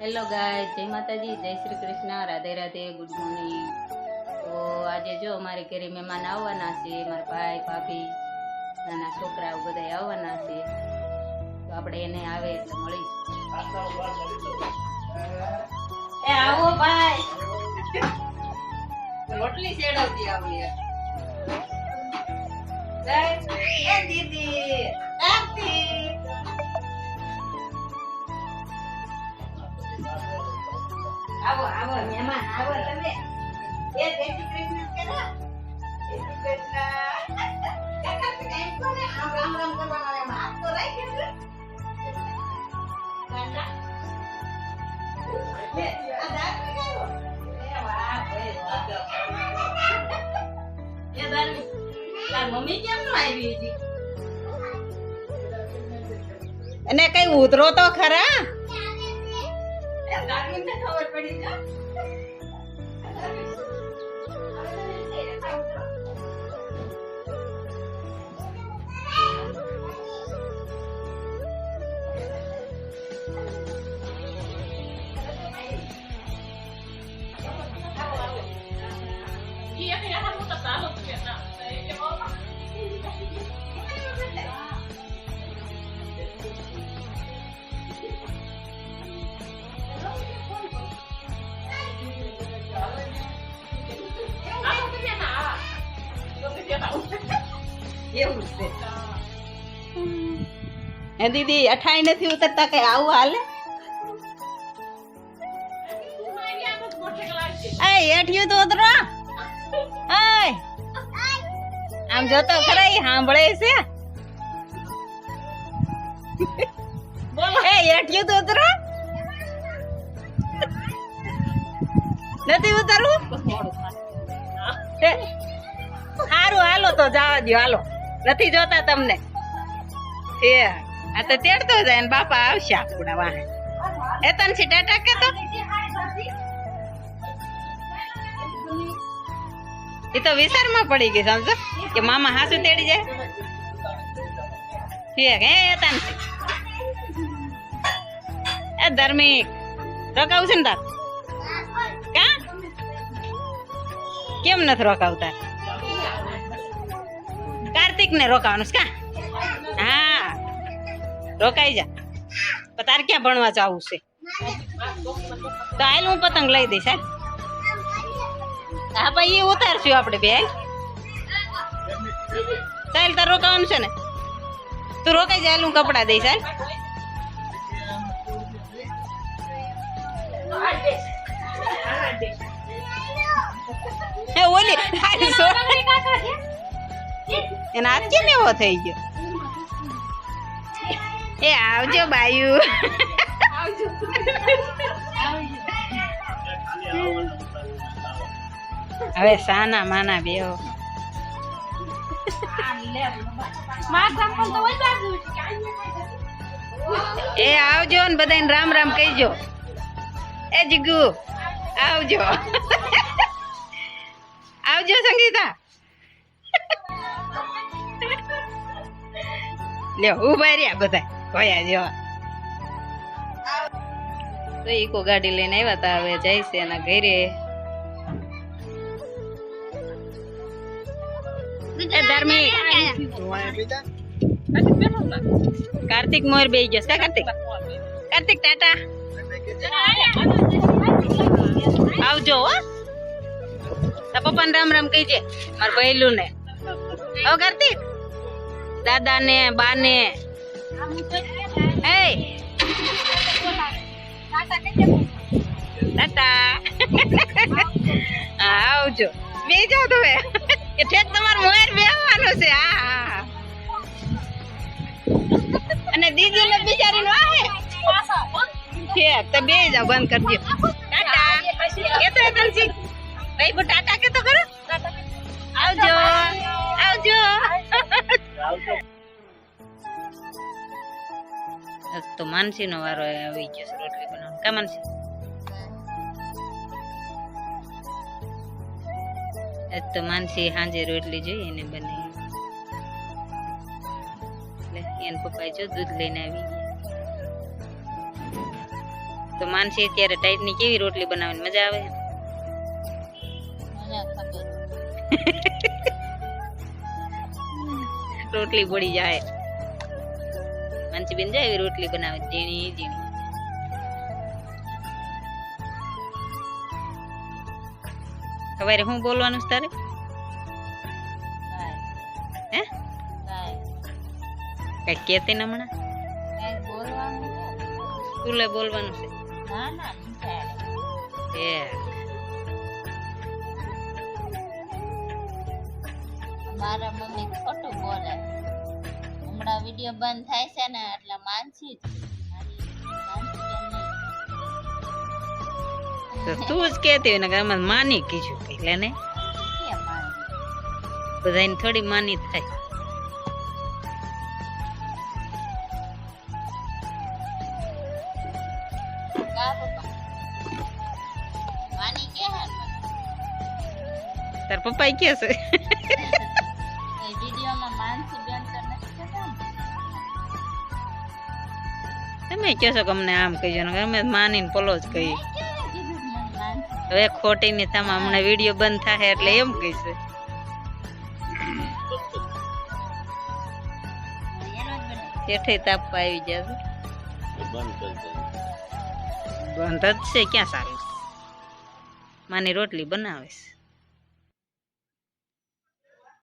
Hello ગાય જય માતાજી જય શ્રી કૃષ્ણ રાધે રાધે ગુડ મોર્નિંગ તો આજે જો અમારે ઘરે મહેમાન આવવાના છે મારા ભાઈ ભાભી નાના છોકરાઓ બધા આવવાના છે. તો આપણે એને આવે એટલે મળીશું. એ આવો ભાઈ. રોટલી ચેડવતી આવી એ દીદી આરતી. આવો આવો મહેમાન આવો તમે એ જય શ્રી કૃષ્ણ કરો જય શ્રી કૃષ્ણ કાકા તો કાંઈ કહો ને, આમ રામ રામ કરવાનો એમ હાથ તો રાખ્યો છે. કાકા. લે, આ દાંત લગાવ્યો. એ વાહ, ભાઈ, વાહ. એ દાંત, તાર મમ્મી કેમ ન આવી હજી? અને કઈ ઉતરો તો ખરા ખબર પડી એવું છે. હે દીદી અઠાઈ નથી ઉતરતા કઈ આવું હાલે? એ હેઠિયું તો ઉતરો. આમ જોતો ખરા સાંભળે છે. હેઠિયું તો ઉતરો. નથી ઉતરવું? સારું હાલો તો જવા દ્યો હાલો. નથી જોતા તમને? એ, આ તો તેડતો જાય ને બાપા આવશે આપણા વાહે. એ તને ટાટા કે તો? એ તો વિચારમાં પડી ગઈ, સમજો? કે મામા હાસુ તેડી જાય? હે હે તન. એ ધર્મિક, રોકાવું ને તાર? કા? કેમ નથી રોકાવતા? કાર્તિક ને રોકાવાનું છે કા હા રોકાઈ જા તારે ક્યાં ભણવા જવું છે તો હાલ હું પતંગ લઈ દઈશ હાલ હા ભાઈ એ ઉતારશું આપણે બે. ચાલ તાર રોકાવાનું છે ને તું રોકાઈ જાય હું કપડા દઈશ હાલ હે ઓલી એના હાથ કેમ એવો થઈ ગયો? એ આવજો બાયુ. હવે સાના માના બેહો. એ આવજો ને બધાને રામ રામ કહીજો. એ જીગુ, આવજો. આવજો સંગીતા. લ્યો ઊભા રહ્યા બધા. ભયા જેવા. તો ઈકો ગાડી લઈને આવ્યા તા હવે જાય છે એના ઘરે. એ કાર્તિક મોર બે ગયો છે કાર્તિક? કાર્તિક ટાટા. આવજો હો. પપ્પાને રામ રામ કહીજે. મારા ભૈલું ને હો કાર્તિક દાદા ને બા ને એ ટાટા આવજો. બેજો તમે. કે ઠેક તમારું મોયર બેહવાનું છે. હા અને દીદી ને બિચારી નો આવે? ઠેક તો બે જાઓ બંધ કરી દો ટાટા. આજ તો માનસી નો વારો આવી ગયો છે રોટલી બનાવવાનો. કા માનસી? આજ તો માનસી સાંજે રોટલી જોઈએ એને બની. એટલે એને પપ્પાએ જો દૂધ લઈને આવી તો માનસી અત્યારે ટાઈટની કેવી રોટલી બનાવવાની મજા આવે? રોટલી પડી જાય. માનસી બેન જાય એવી રોટલી બનાવે ઝીણી ઝીણી. સવારે શું બોલવાનું છે તારે? હે? કઈ. કેતી ને હમણાં. સ્કૂલે બોલવાનું છે? મારા મમ્મી હમણાં વીડિયો બંધ થાય છે ને એટલે માનસી જ મારી માનસી બેન નહીં. તો તું જ કેતી હોય ને કે અમે માની કીધું એટલે ને કેમ માની? બધાને થોડી માની થાય કા પપ્પા? માની કે હે ને? તાર પપ્પા કે છે એ વિડીયોમાં માનસી તમે કહો છો કે અમને આમ કહીજો ને અમે માનીને પલો જ કહી મેં ક્યારે કીધું કે મને માનસી હવે ખોટી ની તમે હમણાં વીડિયો બંધ થાય એટલે એમ કહીશે. જેઠે તાપવા આવી જશે બંધ જ છે ક્યાં સારું માની રોટલી બનાવે છે